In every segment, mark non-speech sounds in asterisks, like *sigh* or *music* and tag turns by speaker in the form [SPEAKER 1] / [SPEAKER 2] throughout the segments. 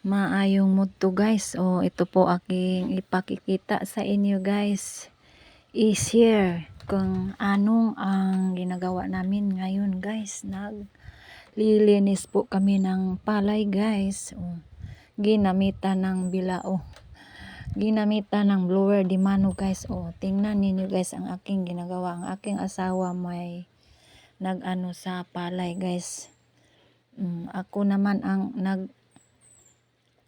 [SPEAKER 1] Maayong mudto guys. O ito po aking ipakikita sa inyo guys. I-share kung anong ang ginagawa namin ngayon guys. Naglilinis po kami ng palay guys. O, ginamitan ng bilao. Ginamitan ng blower di mano guys. O tingnan ninyo guys ang aking ginagawa. Ang aking asawa may nag-ano sa palay guys. Mm, ako naman ang nag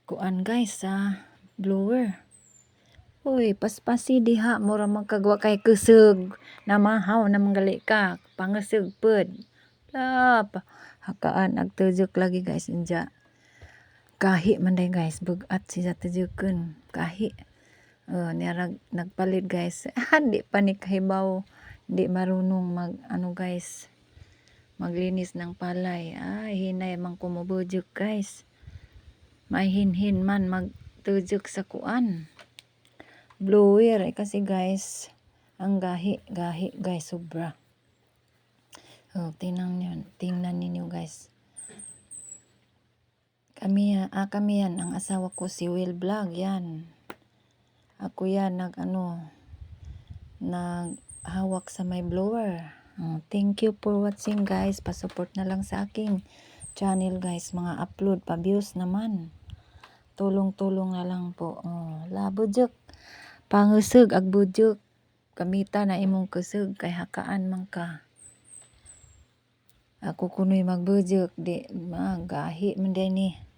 [SPEAKER 1] kuan guys sa blower. Uy, paspasi diha mura magkagwa kay kusog na mahaw na manggali ka pangasog pud. Lap, hakaan agtujuk lagi guys inja. Kahi man day guys, bugat siya tujukon. Kahi. Oh, niyarag nagpalit guys. *laughs* Hindi pa ni kahibaw. Hindi marunong mag ano guys. Maglinis ng palay. Ay, hinay man kumubujuk guys may hinhin man magtujuk sa kuan. Blower eh, kasi guys ang gahi gahi guys sobra. Oh, tingnan niyo tingnan ninyo guys. Kami ah, kami yan ang asawa ko si Will Vlog yan. Ako yan nag ano nag hawak sa my blower. Oh, thank you for watching guys. Pasupport na lang sa aking channel guys mga upload pa views naman tulong-tulong na lang po. Oh, labudjok. Pangusog ag budjok. Kamita na imong kusog kay hakaan man ka. Ako kunoy magbudjok di magahi man ni.